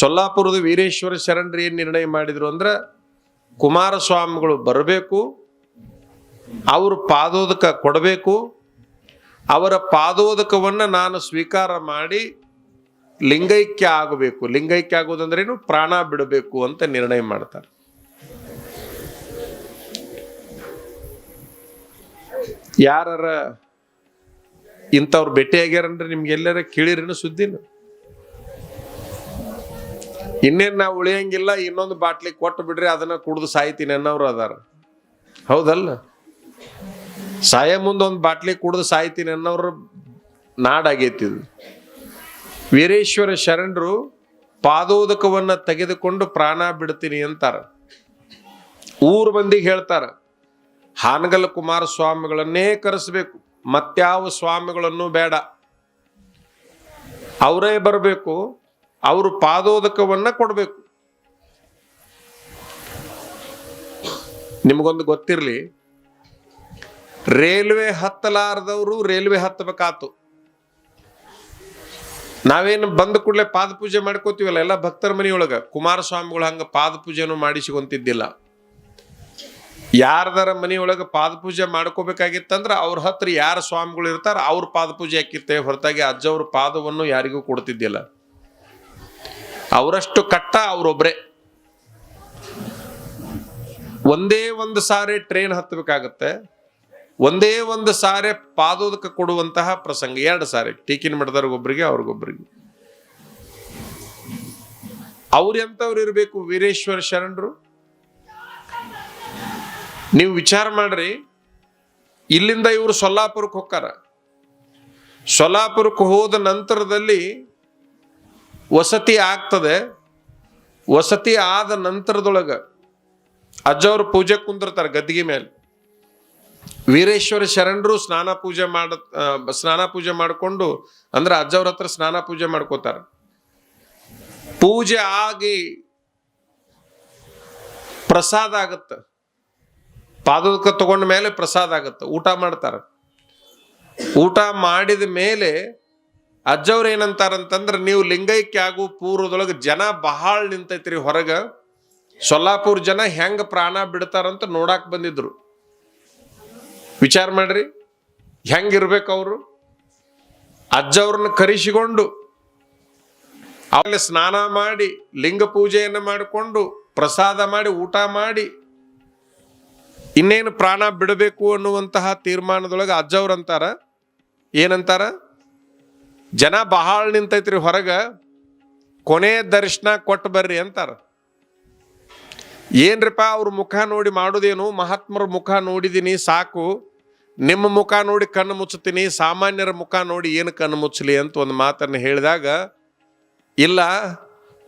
ಸೊಲ್ಲಾಪುರದ ವೀರೇಶ್ವರ ಶರಣರು ಏನು ನಿರ್ಣಯ ಮಾಡಿದ್ರು ಅಂದ್ರೆ ಕುಮಾರಸ್ವಾಮಿಗಳು ಬರಬೇಕು, ಅವರು ಪಾದೋದಕ ಕೊಡಬೇಕು, ಅವರ ಪಾದೋದಕವನ್ನು ನಾನು ಸ್ವೀಕಾರ ಮಾಡಿ ಲಿಂಗೈಕ್ಯ ಆಗಬೇಕು. ಲಿಂಗೈಕ್ಯ ಆಗೋದಂದ್ರೇನು? ಪ್ರಾಣ ಬಿಡಬೇಕು ಅಂತ ನಿರ್ಣಯ ಮಾಡ್ತಾರೆ. ಯಾರ ಇಂಥವ್ರು ಭೇಟಿ ಆಗ್ಯಾರಂದ್ರೆ ನಿಮ್ಗೆ ಎಲ್ಲಾರ ಕೇಳಿರೇನು ಸುದ್ದಿನ? ಇನ್ನೇನ್ ನಾವು ಉಳಿಯಂಗಿಲ್ಲ, ಇನ್ನೊಂದು ಬಾಟ್ಲಿ ಕೊಟ್ಟು ಬಿಡ್ರಿ, ಅದನ್ನ ಕುಡಿದು ಸಾಯ್ತೀನಿ ಅನ್ನೋರು ಅದಾರ. ಹೌದಲ್ಲ? ಸಾಯ ಮುಂದೆ ಒಂದು ಬಾಟ್ಲಿ ಕುಡಿದು ಸಾಯ್ತೀನಿ ಅನ್ನೋರು ನಾಡಾಗೈತಿ ವೀರೇಶ್ವರ ಶರಣರು ಪಾದೋದಕವನ್ನು ತೆಗೆದುಕೊಂಡು ಪ್ರಾಣ ಬಿಡ್ತೀನಿ ಅಂತಾರ. ಊರ್ ಮಂದಿಗೆ ಹೇಳ್ತಾರ, ಹಾನಗಲ್ ಕುಮಾರಸ್ವಾಮಿಗಳನ್ನೇ ಕರೆಸ್ಬೇಕು, ಮತ್ಯಾವ ಸ್ವಾಮಿಗಳನ್ನು ಬೇಡ. ಅವರೇ ಬರಬೇಕು ಅವರು ಪಾದೋದಕವನ್ನ ಕೊಡಬೇಕು. ನಿಮಗೊಂದು ಗೊತ್ತಿರಲಿ, ರೈಲ್ವೆ ಹತ್ತಲಾರದವರು ರೈಲ್ವೆ ಹತ್ತಬೇಕಾತು. ನಾವೇನು ಬಂದ ಕೂಡಲೇ ಪಾದ ಪೂಜೆ ಮಾಡ್ಕೋತೀವಲ್ಲ, ಎಲ್ಲ ಭಕ್ತರ ಮನೆಯೊಳಗ. ಕುಮಾರಸ್ವಾಮಿಗಳು ಹಂಗ ಪಾದ ಪೂಜೆನೂ ಮಾಡಿಸಿಕೊಂತಿದ್ದಿಲ್ಲ. ಯಾರದರ ಮನೆಯೊಳಗೆ ಪಾದ ಪೂಜೆ ಮಾಡ್ಕೋಬೇಕಾಗಿತ್ತಂದ್ರೆ ಅವ್ರ ಹತ್ರ ಯಾರ ಸ್ವಾಮಿಗಳು ಇರ್ತಾರ, ಅವ್ರ ಪಾದ ಪೂಜೆ ಹಾಕಿತ್ತೆ ಹೊರತಾಗಿ ಅಜ್ಜವ್ರ ಪಾದವನ್ನು ಯಾರಿಗೂ ಕೊಡ್ತಿದ್ದಿಲ್ಲ. ಅವರಷ್ಟು ಕಟ್ಟ ಅವರೊಬ್ರೆ. ಒಂದೇ ಒಂದು ಸಾರಿ ಟ್ರೈನ್ ಹತ್ತಬೇಕಾಗತ್ತೆ ಒಂದೇ ಒಂದು ಸಾರಿ ಪಾದೋದಕ್ಕೆ ಕೊಡುವಂತಹ ಪ್ರಸಂಗ. ಎರಡು ಸಾರಿ. ಟೀಕಿನ ಮಾಡಿದವ್ರಿಗೊಬ್ಬರಿಗೆ ಅವ್ರಿಗೊಬ್ಬರಿಗೆ ಅವ್ರು ಎಂಥವ್ರು ಇರಬೇಕು? ವೀರೇಶ್ವರ ಶರಣರು? ನೀವು ವಿಚಾರ ಮಾಡ್ರಿ. ಇಲ್ಲಿಂದ ಇವರು ಸೊಲ್ಲಾಪುರಕ್ಕೆ ಹೋಗ್ತಾರ. ಸೊಲ್ಲಾಪುರಕ್ಕೆ ಹೋದ ನಂತರದಲ್ಲಿ ವಸತಿ ಆಗ್ತದೆ. ವಸತಿ ಆದ ನಂತರದೊಳಗ ಅಜ್ಜವ್ರು ಪೂಜೆ ಕುಂದಿರ್ತಾರೆ ಗದ್ದಿಗೆ ಮೇಲೆ. ವೀರೇಶ್ವರ ಶರಣರು ಸ್ನಾನ ಪೂಜೆ ಮಾಡ ಸ್ನಾನ ಪೂಜೆ ಮಾಡಿಕೊಂಡು ಅಂದ್ರೆ ಅಜ್ಜವ್ರ ಹತ್ರ ಸ್ನಾನ ಪೂಜೆ ಮಾಡ್ಕೋತಾರ. ಪೂಜೆ ಆಗಿ ಪ್ರಸಾದ ಆಗತ್ತ. ಪಾದಕ ತಗೊಂಡ ಮೇಲೆ ಪ್ರಸಾದ ಆಗತ್ತ. ಊಟ ಮಾಡ್ತಾರೆ. ಊಟ ಮಾಡಿದ ಮೇಲೆ ಅಜ್ಜವ್ರು ಏನಂತಾರಂತಂದ್ರೆ ನೀವು ಲಿಂಗೈಕ್ಯ ಆಗು ಪೂರ್ವದೊಳಗೆ ಜನ ಬಹಳ ನಿಂತೈತ್ರಿ ಹೊರಗ. ಸೊಲ್ಲಾಪುರ ಜನ ಹೆಂಗ ಪ್ರಾಣ ಬಿಡ್ತಾರಂತ ನೋಡಾಕ್ ಬಂದಿದ್ರು. ವಿಚಾರ ಮಾಡ್ರಿ, ಹೆಂಗಿರ್ಬೇಕು ಅವರು? ಅಜ್ಜವ್ರನ್ನ ಕರೆಸಿಕೊಂಡು ಅವಲ್ಲಿ ಸ್ನಾನ ಮಾಡಿ, ಲಿಂಗ ಪೂಜೆಯನ್ನು ಮಾಡಿಕೊಂಡು ಪ್ರಸಾದ ಮಾಡಿ, ಊಟ ಮಾಡಿ, ಇನ್ನೇನು ಪ್ರಾಣ ಬಿಡಬೇಕು ಅನ್ನುವಂತಹ ತೀರ್ಮಾನದೊಳಗೆ ಅಜ್ಜವ್ರಂತಾರ ಏನಂತಾರ? ಜನ ಬಹಳ ನಿಂತೈತ್ರಿ ಹೊರಗೆ, ಕೊನೆ ದರ್ಶನ ಕೊಟ್ಟು ಬರ್ರಿ ಅಂತಾರ. ಏನ್ರಿಪ್ಪ ಅವ್ರ ಮುಖ ನೋಡಿ ಮಾಡುದೇನು? ಮಹಾತ್ಮರ ಮುಖ ನೋಡಿದೀನಿ, ಸಾಕು. ನಿಮ್ಮ ಮುಖ ನೋಡಿ ಕಣ್ಣು ಮುಚ್ಚುತ್ತೀನಿ, ಸಾಮಾನ್ಯರ ಮುಖ ನೋಡಿ ಏನು ಕಣ್ಣು ಮುಚ್ಚಲಿ ಅಂತ ಒಂದು ಮಾತನ್ನು ಹೇಳಿದಾಗ, ಇಲ್ಲ,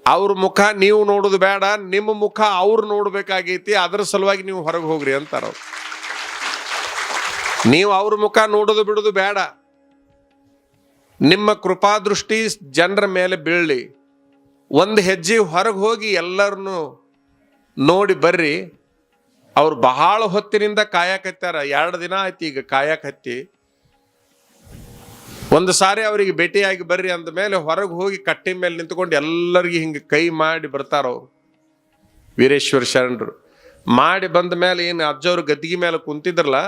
ಅವ್ರ ಮುಖ ನೀವು ನೋಡೋದು ಬೇಡ, ನಿಮ್ಮ ಮುಖ ಅವ್ರು ನೋಡ್ಬೇಕಾಗೈತಿ, ಅದರ ಸಲುವಾಗಿ ನೀವು ಹೊರಗೆ ಹೋಗ್ರಿ ಅಂತಾರ. ನೀವು ಅವ್ರ ಮುಖ ನೋಡೋದು ಬಿಡೋದು ಬೇಡ. ನಿಮ್ಮ ಕೃಪಾದೃಷ್ಟಿ ಜನರ ಮೇಲೆ ಬೀಳಲಿ. ಒಂದು ಹೆಜ್ಜೆ ಹೊರಗೆ ಹೋಗಿ ಎಲ್ಲರನ್ನು ನೋಡಿ ಬರ್ರಿ. ಅವ್ರು ಬಹಳ ಹೊತ್ತಿನಿಂದ ಕಾಯಕತ್ತಾರ ಎರಡು ದಿನ ಆಯ್ತು ಈಗ ಕಾಯಕತ್ತಿ. ಒಂದು ಸಾರಿ ಅವರಿಗೆ ಭೇಟಿಯಾಗಿ ಬರ್ರಿ ಅಂದ ಮೇಲೆ ಹೊರಗೆ ಹೋಗಿ ಕಟ್ಟಿ ಮೇಲೆ ನಿಂತ್ಕೊಂಡು ಎಲ್ಲರಿಗೆ ಹಿಂಗೆ ಕೈ ಮಾಡಿ ಬರ್ತಾರ. ಅವ್ರು ವೀರೇಶ್ವರ ಶರಣರು. ಮಾಡಿ ಬಂದ ಮೇಲೆ ಏನು ಅಜ್ಜವ್ರು ಗದ್ದಿಗೆ ಮೇಲೆ ಕುಂತಿದ್ರಲ್ಲ,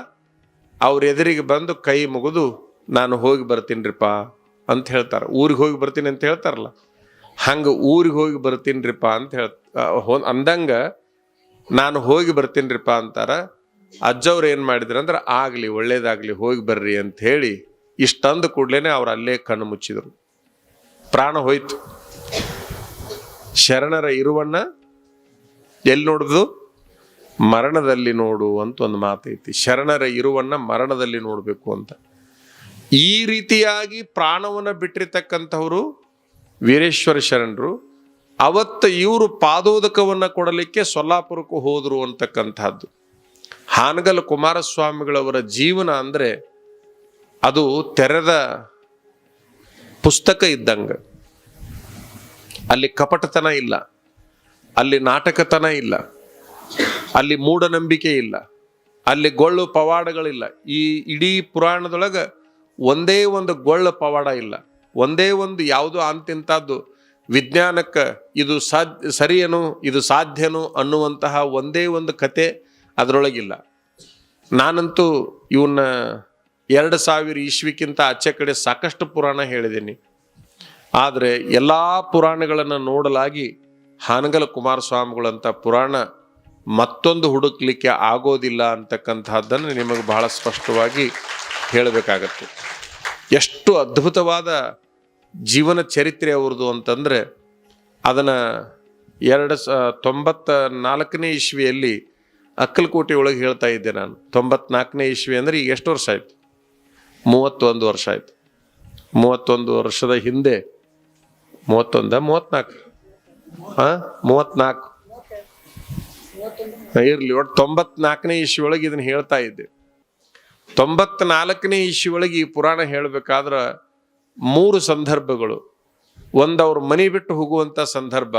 ಅವ್ರ ಎದುರಿಗೆ ಬಂದು ಕೈ ಮುಗಿದು. ನಾನು ಹೋಗಿ ಬರ್ತೀನಿರಿಪ್ಪ ಅಂತ ಹೇಳ್ತಾರೆ. ಊರಿಗೆ ಹೋಗಿ ಬರ್ತೀನಿ ಅಂತ ಹೇಳ್ತಾರಲ್ಲ. ಹಂಗೆ ಊರಿಗೆ ಹೋಗಿ ಬರ್ತೀನಿರಿಪ್ಪ ಅಂತ ಹೇಳ್ ಹೋ- ಅಂದಂಗ ನಾನು ಹೋಗಿ ಬರ್ತೀನಿರಿಪ್ಪ ಅಂತಾರ. ಅಜ್ಜವ್ರು ಏನು ಮಾಡಿದ್ರು ಅಂದ್ರೆ ಆಗಲಿ, ಒಳ್ಳೇದಾಗ್ಲಿ, ಹೋಗಿ ಬರ್ರಿ ಅಂತ ಹೇಳಿ ಇಷ್ಟಂದು ಕೂಡ್ಲೇನೆ ಅವ್ರು ಅಲ್ಲೇ ಕಣ್ಣು ಮುಚ್ಚಿದ್ರು. ಪ್ರಾಣ ಹೋಯ್ತು. ಶರಣರ ಇರುವನ್ನ ಎಲ್ಲಿ ನೋಡುದು? ಮರಣದಲ್ಲಿ ನೋಡು ಅಂತ ಒಂದು ಮಾತೈತಿ. ಶರಣರ ಇರುವನ್ನ ಮರಣದಲ್ಲಿ ನೋಡಬೇಕು ಅಂತ. ಈ ರೀತಿಯಾಗಿ ಪ್ರಾಣವನ್ನು ಬಿಟ್ಟಿರ್ತಕ್ಕಂಥವರು ವೀರೇಶ್ವರ ಶರಣರು, ಅವತ್ತು ಇವರು ಪಾದೋದಕವನ್ನು ಕೊಡಲಿಕ್ಕೆ ಸೊಲ್ಲಾಪುರಕ್ಕೂ ಹೋದರು ಅಂತಕ್ಕಂಥದ್ದು. ಹಾನಗಲ್ ಕುಮಾರಸ್ವಾಮಿಗಳವರ ಜೀವನ ಅಂದರೆ ಅದು ತೆರೆದ ಪುಸ್ತಕ ಇದ್ದಂಗೆ. ಅಲ್ಲಿ ಕಪಟತನ ಇಲ್ಲ, ಅಲ್ಲಿ ನಾಟಕತನ ಇಲ್ಲ, ಅಲ್ಲಿ ಮೂಢನಂಬಿಕೆ ಇಲ್ಲ, ಅಲ್ಲಿ ಗೊಳ್ಳು ಪವಾಡಗಳಿಲ್ಲ. ಈ ಇಡೀ ಪುರಾಣದೊಳಗ ಒಂದೇ ಒಂದು ಗೊಳ್ಳ ಪವಾಡ ಇಲ್ಲ. ಒಂದೇ ಒಂದು ಯಾವುದೋ ಅಂತಿಂಥದ್ದು ವಿಜ್ಞಾನಕ್ಕೆ ಇದು ಸಾಧ್ಯ ಸರಿಯನು, ಇದು ಸಾಧ್ಯನು ಅನ್ನುವಂತಹ ಒಂದೇ ಒಂದು ಕತೆ ಅದರೊಳಗಿಲ್ಲ. ನಾನಂತೂ ಇವನ್ನ ಎರಡು ಸಾವಿರ ಇಸ್ವಿಕ್ಕಿಂತ ಆಚೆ ಕಡೆ ಸಾಕಷ್ಟು ಪುರಾಣ ಹೇಳಿದ್ದೀನಿ. ಆದರೆ ಎಲ್ಲ ಪುರಾಣಗಳನ್ನು ನೋಡಲಾಗಿ ಹಾನಗಲ ಕುಮಾರಸ್ವಾಮಿಗಳಂಥ ಪುರಾಣ ಮತ್ತೊಂದು ಹುಡುಕ್ಲಿಕ್ಕೆ ಆಗೋದಿಲ್ಲ ಅಂತಕ್ಕಂಥದ್ದನ್ನು ನಿಮಗೆ ಬಹಳ ಸ್ಪಷ್ಟವಾಗಿ ಹೇಳಬೇಕಾಗತ್ತೆ. ಎಷ್ಟು ಅದ್ಭುತವಾದ ಜೀವನ ಚರಿತ್ರೆ ಅವ್ರದ್ದು ಅಂತಂದರೆ, ಅದನ್ನು ಎರಡು ಸ ತೊಂಬತ್ತ ನಾಲ್ಕನೇ ಇಸ್ವಿಯಲ್ಲಿ ಅಕ್ಕಲಕೋಟೆ ಒಳಗೆ ಹೇಳ್ತಾ ಇದ್ದೆ ನಾನು. ತೊಂಬತ್ನಾಲ್ಕನೇ ಇಸ್ವಿ ಅಂದರೆ ಈಗ ಎಷ್ಟು ವರ್ಷ ಆಯ್ತು? ಮೂವತ್ತೊಂದು ವರ್ಷ ಆಯ್ತು. ಮೂವತ್ತೊಂದು ವರ್ಷದ ಹಿಂದೆ, ಮೂವತ್ತೊಂದ, ಮೂವತ್ನಾಲ್ಕು? ಹಾಂ ಮೂವತ್ನಾಲ್ಕು. ಇರಲಿ, ಒಟ್ಟು ತೊಂಬತ್ನಾಲ್ಕನೇ ಇಸ್ವಿ ಒಳಗೆ ಇದನ್ನು ಹೇಳ್ತಾ ಇದ್ದೆ. ತೊಂಬತ್ನಾಲ್ಕನೇ ಇಸ್ವಿ ಒಳಗೆ ಈ ಪುರಾಣ ಹೇಳಬೇಕಾದ್ರೆ ಮೂರು ಸಂದರ್ಭಗಳು. ಒಂದು ಅವ್ರ ಮನೆ ಬಿಟ್ಟು ಹೋಗುವಂಥ ಸಂದರ್ಭ,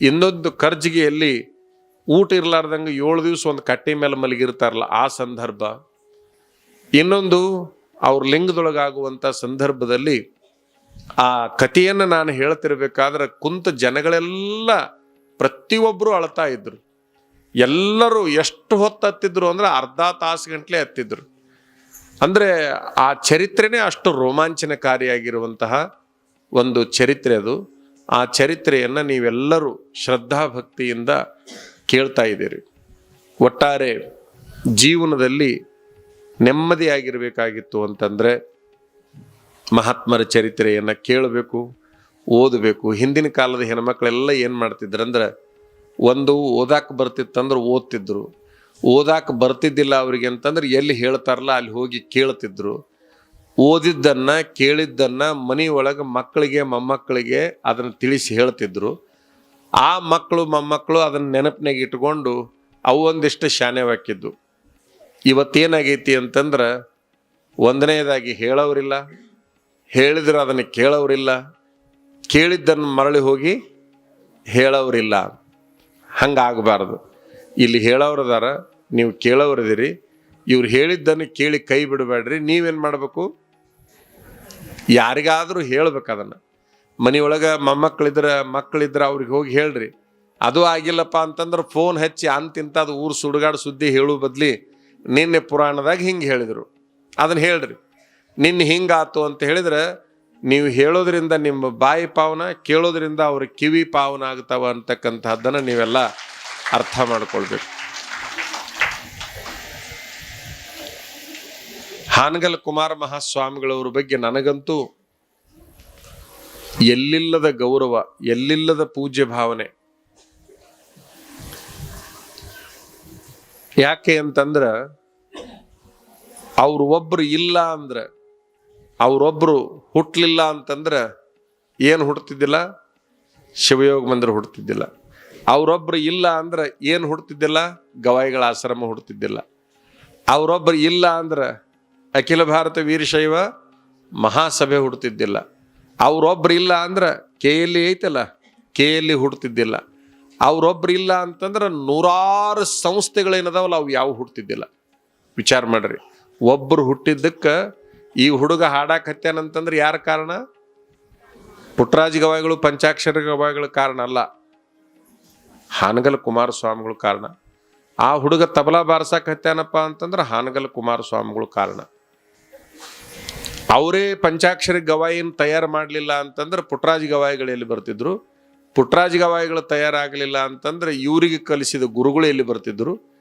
ಇನ್ನೊಂದು ಕರ್ಜಿಗೆಯಲ್ಲಿ ಊಟ ಇರಲಾರ್ದಂಗೆ ಏಳು ದಿವಸ ಒಂದು ಕಟ್ಟೆ ಮೇಲೆ ಮಲಗಿರ್ತಾರಲ್ಲ ಆ ಸಂದರ್ಭ. ಇನ್ನೊಂದು ಅವ್ರ ಲಿಂಗದೊಳಗಾಗುವಂಥ ಸಂದರ್ಭದಲ್ಲಿ ಆ ಕಥೆಯನ್ನು ನಾನು ಹೇಳ್ತಿರ್ಬೇಕಾದ್ರೆ ಕುಂತ ಜನಗಳೆಲ್ಲ ಪ್ರತಿಯೊಬ್ಬರು ಅಳ್ತಾ ಇದ್ರು. ಎಲ್ಲರೂ ಎಷ್ಟು ಹೊತ್ತು ಹತ್ತಿದ್ರು ಅಂದ್ರೆ ಅರ್ಧ ತಾಸು ಗಂಟ್ಲೆ ಹತ್ತಿದ್ರು. ಅಂದ್ರೆ ಆ ಚರಿತ್ರೆನೇ ಅಷ್ಟು ರೋಮಾಂಚನಕಾರಿಯಾಗಿರುವಂತಹ ಒಂದು ಚರಿತ್ರೆ ಅದು. ಆ ಚರಿತ್ರೆಯನ್ನು ನೀವೆಲ್ಲರೂ ಶ್ರದ್ಧಾಭಕ್ತಿಯಿಂದ ಕೇಳ್ತಾ ಇದ್ದೀರಿ. ಒಟ್ಟಾರೆ ಜೀವನದಲ್ಲಿ ನೆಮ್ಮದಿಯಾಗಿರಬೇಕಾಗಿತ್ತು ಅಂತಂದರೆ ಮಹಾತ್ಮರ ಚರಿತ್ರೆಯನ್ನು ಕೇಳಬೇಕು, ಓದಬೇಕು. ಹಿಂದಿನ ಕಾಲದ ಹೆಣ್ಮಕ್ಳೆಲ್ಲ ಏನು ಮಾಡ್ತಿದ್ರಂದ್ರೆ ಒಂದು ಓದಾಕ ಬರ್ತಿತ್ತಂದ್ರೆ ಓದ್ತಿದ್ರು. ಓದಾಕ ಬರ್ತಿದ್ದಿಲ್ಲ ಅವ್ರಿಗೆ ಅಂತಂದ್ರೆ ಎಲ್ಲಿ ಹೇಳ್ತಾರಲ್ಲ ಅಲ್ಲಿ ಹೋಗಿ ಕೇಳ್ತಿದ್ರು. ಓದಿದ್ದನ್ನ ಕೇಳಿದ್ದನ್ನ ಮನೆ ಒಳಗೆ ಮಕ್ಕಳಿಗೆ ಮೊಮ್ಮಕ್ಕಳಿಗೆ ಅದನ್ನು ತಿಳಿಸಿ ಹೇಳ್ತಿದ್ರು. ಆ ಮಕ್ಕಳು ಮೊಮ್ಮಕ್ಕಳು ಅದನ್ನ ನೆನಪಿನಾಗ ಇಟ್ಕೊಂಡು ಅವೊಂದಿಷ್ಟು ಶಾನ್ಯವಾಕಿದ್ದು ಇವತ್ತೇನಾಗೈತಿ ಅಂತಂದ್ರೆ ಒಂದನೇದಾಗಿ ಹೇಳೋರಿಲ್ಲ, ಹೇಳಿದ್ರೆ ಅದನ್ನು ಕೇಳೋರಿಲ್ಲ, ಕೇಳಿದ್ದನ್ನು ಮರಳಿ ಹೋಗಿ ಹೇಳೋರಿಲ್ಲ. ಹಂಗಾಗಬಾರ್ದು. ಇಲ್ಲಿ ಹೇಳೋರದಾರ ನೀವು ಕೇಳೋರಿದ್ದೀರಿ ಇವ್ರು ಹೇಳಿದ್ದನ್ನು ಕೇಳಿ ಕೈ ಬಿಡಬೇಡ್ರಿ. ನೀವೇನು ಮಾಡಬೇಕು? ಯಾರಿಗಾದರೂ ಹೇಳ್ಬೇಕು ಅದನ್ನು. ಮನೆಯೊಳಗೆ ಮೊಮ್ಮಕ್ಕಳಿದ್ರೆ, ಮಕ್ಕಳಿದ್ರೆ ಅವ್ರಿಗೆ ಹೋಗಿ ಹೇಳ್ರಿ. ಅದು ಆಗಿಲ್ಲಪ್ಪ ಅಂತಂದ್ರೆ ಫೋನ್ ಹಚ್ಚಿ ಅಂತಿಂತ ಅದು ಊರು ಸುಡುಗಾಡು ಸುದ್ದಿ ಹೇಳು ಬದಲಿ ನಿನ್ನೆ ಪುರಾಣದಾಗ ಹಿಂಗೆ ಹೇಳಿದರು. ಅದನ್ನು ಹೇಳ್ರಿ. ನಿನ್ನೆ ಹಿಂಗಾತು ಅಂತ ಹೇಳಿದ್ರೆ ನೀವು ಹೇಳೋದ್ರಿಂದ ನಿಮ್ಮ ಬಾಯಿ ಪಾವನ, ಕೇಳೋದ್ರಿಂದ ಅವ್ರ ಕಿವಿ ಪಾವನ ಆಗ್ತಾವ ಅಂತಕ್ಕಂಥದ್ದನ್ನು ನೀವೆಲ್ಲ ಅರ್ಥ ಮಾಡ್ಕೊಳ್ಬೇಕು. ಹಾನಗಲ್ ಕುಮಾರ ಮಹಾಸ್ವಾಮಿಗಳವ್ರ ಬಗ್ಗೆ ನನಗಂತೂ ಎಲ್ಲಿಲ್ಲದ ಗೌರವ, ಎಲ್ಲಿಲ್ಲದ ಪೂಜ್ಯ ಭಾವನೆ. ಯಾಕೆ ಅಂತಂದ್ರ ಅವ್ರು ಒಬ್ರು ಇಲ್ಲ ಅಂದ್ರ, ಅವ್ರೊಬ್ರು ಹುಟ್ಟಲಿಲ್ಲ ಅಂತಂದ್ರೆ ಏನು ಹುಡ್ತಿದ್ದಿಲ್ಲ ಶಿವಯೋಗ ಮಂದಿರ ಹುಡ್ತಿದ್ದಿಲ್ಲ ಅವರೊಬ್ರು ಇಲ್ಲ ಅಂದ್ರೆ ಏನು ಹುಡ್ತಿದ್ದಿಲ್ಲ ಗವಾಯಿಗಳ ಆಶ್ರಮ ಹುಡ್ತಿದ್ದಿಲ್ಲ ಅವರೊಬ್ರು ಇಲ್ಲ ಅಂದ್ರೆ ಅಖಿಲ ಭಾರತ ವೀರಶೈವ ಮಹಾಸಭೆ ಹುಡ್ತಿದ್ದಿಲ್ಲ. ಅವ್ರೊಬ್ರು ಇಲ್ಲ ಅಂದ್ರೆ ಕೆ ಎಲ್ಲಿ ಐತಲ್ಲ ಕೆ ಎಲ್ಲಿ ಹುಡ್ತಿದ್ದಿಲ್ಲ. ಅವ್ರೊಬ್ರು ಇಲ್ಲ ಅಂತಂದ್ರೆ ನೂರಾರು ಸಂಸ್ಥೆಗಳೇನದಾವಲ್ಲ ಅವು ಯಾವ ಹುಡ್ತಿದ್ದಿಲ್ಲ. ವಿಚಾರ ಮಾಡ್ರಿ. ಒಬ್ಬರು ಹುಟ್ಟಿದ್ದಕ್ಕೆ ಈ ಹುಡುಗ ಹಾಡಾಕ್ ಹತ್ಯಾನಂತಂದ್ರೆ ಯಾರ ಕಾರಣ? ಪುಟ್ಟರಾಜ ಗವಾಯಿಗಳು, ಪಂಚಾಕ್ಷರ ಗವಾಯಿಗಳ ಕಾರಣ ಅಲ್ಲ. ಹಾನಗಲ್ ಕುಮಾರಸ್ವಾಮಿಗಳು ಕಾರಣ. ಆ ಹುಡುಗ ತಬಲಾ ಬಾರ್ಸಕ್ಕೆ ಹತ್ಯಾನಪ್ಪ ಅಂತಂದ್ರೆ ಹಾನಗಲ್ ಕುಮಾರಸ್ವಾಮಿಗಳು ಕಾರಣ. ಅವರೇ ಪಂಚಾಕ್ಷರಿ ಗವಾಯಿನ ತಯಾರು ಮಾಡಲಿಲ್ಲ ಅಂತಂದ್ರೆ ಪುಟ್ರಾಜ್ ಗವಾಯಿಗಳು ಎಲ್ಲಿ ಬರ್ತಿದ್ರು? ಪುಟ್ರಾಜ್ ಗವಾಯಿಗಳು ತಯಾರಾಗಲಿಲ್ಲ ಅಂತಂದ್ರೆ ಇವರಿಗೆ ಕಲಿಸಿದ ಗುರುಗಳು ಎಲ್ಲಿ ಬರ್ತಿದ್ರು?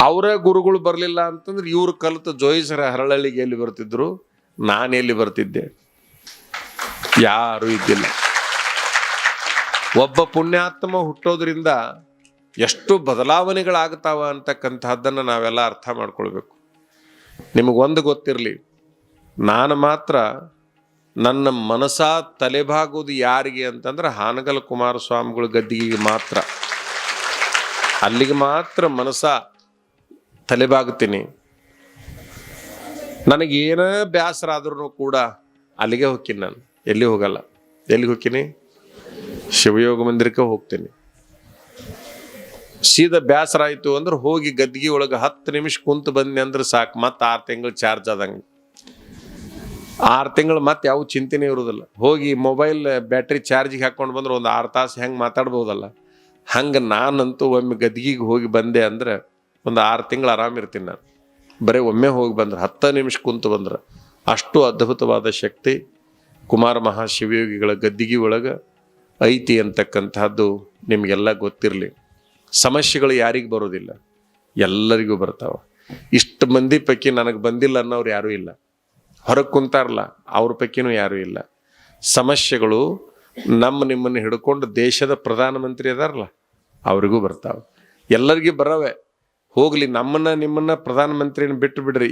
ಅವರ ಗುರುಗಳು ಬರಲಿಲ್ಲ ಅಂತಂದ್ರೆ ಇವರು ಕಲಿತ ಜೋಯಿಸರ ಹರಳಳ್ಳಿಗೆ ಎಲ್ಲಿ ಬರ್ತಿದ್ರು? ನಾನು ಎಲ್ಲಿ ಬರ್ತಿದ್ದೆ? ಯಾರು ಇದ್ದಿಲ್ಲ. ಒಬ್ಬ ಪುಣ್ಯಾತ್ಮ ಹುಟ್ಟೋದ್ರಿಂದ ಎಷ್ಟು ಬದಲಾವಣೆಗಳಾಗ್ತಾವ ಅಂತಕ್ಕಂಥದ್ದನ್ನು ನಾವೆಲ್ಲ ಅರ್ಥ ಮಾಡ್ಕೊಳ್ಬೇಕು. ನಿಮಗೊಂದು ಗೊತ್ತಿರಲಿ ನಾನು ಮಾತ್ರ ನನ್ನ ಮನಸ ತಲೆಬಾಗೋದು ಯಾರಿಗೆ ಅಂತಂದ್ರೆ ಹಾನಗಲ್ ಕುಮಾರಸ್ವಾಮಿಗಳ ಗದ್ದಿಗೆ ಮಾತ್ರ. ಅಲ್ಲಿಗೆ ಮಾತ್ರ ಮನಸ ತಲೆಬಾಗುತ್ತೀನಿ. ನನಗೆ ಬೇಸರ ಆದ್ರೂ ಕೂಡ ಅಲ್ಲಿಗೆ ಹೋಗ್ತೀನಿ ನಾನು. ಎಲ್ಲಿ ಹೋಗಲ್ಲ. ಎಲ್ಲಿಗೆ ಹೋಗ್ತೀನಿ? ಶಿವಯೋಗ ಮಂದಿರಕ್ಕೆ ಹೋಗ್ತೀನಿ. ಸೀದಾ ಬೇಸರ ಆಯಿತು ಅಂದ್ರೆ ಹೋಗಿ ಗದ್ದಿಗೆ ಒಳಗೆ ಹತ್ತು ನಿಮಿಷ ಕುಂತು ಬಂದ್ನಿ ಅಂದ್ರೆ ಸಾಕು. ಮತ್ತೆ ಆರು ತಿಂಗಳು ಚಾರ್ಜ್ ಆದಂಗೆ. ಆರು ತಿಂಗಳು ಮತ್ತೆ ಯಾವ ಚಿಂತೆನೇ ಇರೋದಿಲ್ಲ ಹೋಗಿ ಮೊಬೈಲ್ ಬ್ಯಾಟ್ರಿ ಚಾರ್ಜಿಗೆ ಹಾಕೊಂಡು ಬಂದ್ರೆ ಒಂದು ಆರು ತಾಸು ಹೆಂಗೆ ಮಾತಾಡ್ಬೋದಲ್ಲ. ಹಂಗೆ ನಾನಂತೂ ಒಮ್ಮೆ ಗದ್ಗಿಗೆ ಹೋಗಿ ಬಂದೆ ಅಂದ್ರೆ ಒಂದು ಆರು ತಿಂಗಳು ಆರಾಮಿರ್ತೀನಿ ನಾನು. ಬರೀ ಒಮ್ಮೆ ಹೋಗಿ ಬಂದ್ರೆ ಹತ್ತು ನಿಮಿಷ ಕುಂತು ಬಂದ್ರೆ ಅಷ್ಟು ಅದ್ಭುತವಾದ ಶಕ್ತಿ ಕುಮಾರ ಮಹಾಶಿವಯೋಗಿಗಳ ಗದ್ದಿಗೆ ಒಳಗೆ ಐತಿ ಅಂತಕ್ಕಂಥದ್ದು ನಿಮಗೆಲ್ಲ ಗೊತ್ತಿರಲಿ. ಸಮಸ್ಯೆಗಳು ಯಾರಿಗೆ ಬರೋದಿಲ್ಲ ಎಲ್ಲರಿಗೂ ಬರ್ತಾವೆ. ಇಷ್ಟು ಮಂದಿ ಪೈಕಿ ನನಗೆ ಬಂದಿಲ್ಲ ಅನ್ನೋರು ಯಾರೂ ಇಲ್ಲ. ಹೊರಗೆ ಕುಂತಾರಲ್ಲ, ಅವ್ರ ಪೈಕಿನೂ ಯಾರೂ ಇಲ್ಲ. ಸಮಸ್ಯೆಗಳು ನಮ್ಮ ನಿಮ್ಮನ್ನು ಹಿಡ್ಕೊಂಡು ದೇಶದ ಪ್ರಧಾನಮಂತ್ರಿ ಅದಾರಲ್ಲ, ಅವರಿಗೂ ಬರ್ತಾವೆ. ಎಲ್ಲರಿಗೂ ಬರವೆ. ಹೋಗಲಿ, ನಮ್ಮನ್ನು, ನಿಮ್ಮನ್ನು ಪ್ರಧಾನಮಂತ್ರಿನ ಬಿಟ್ಟು ಬಿಡ್ರಿ.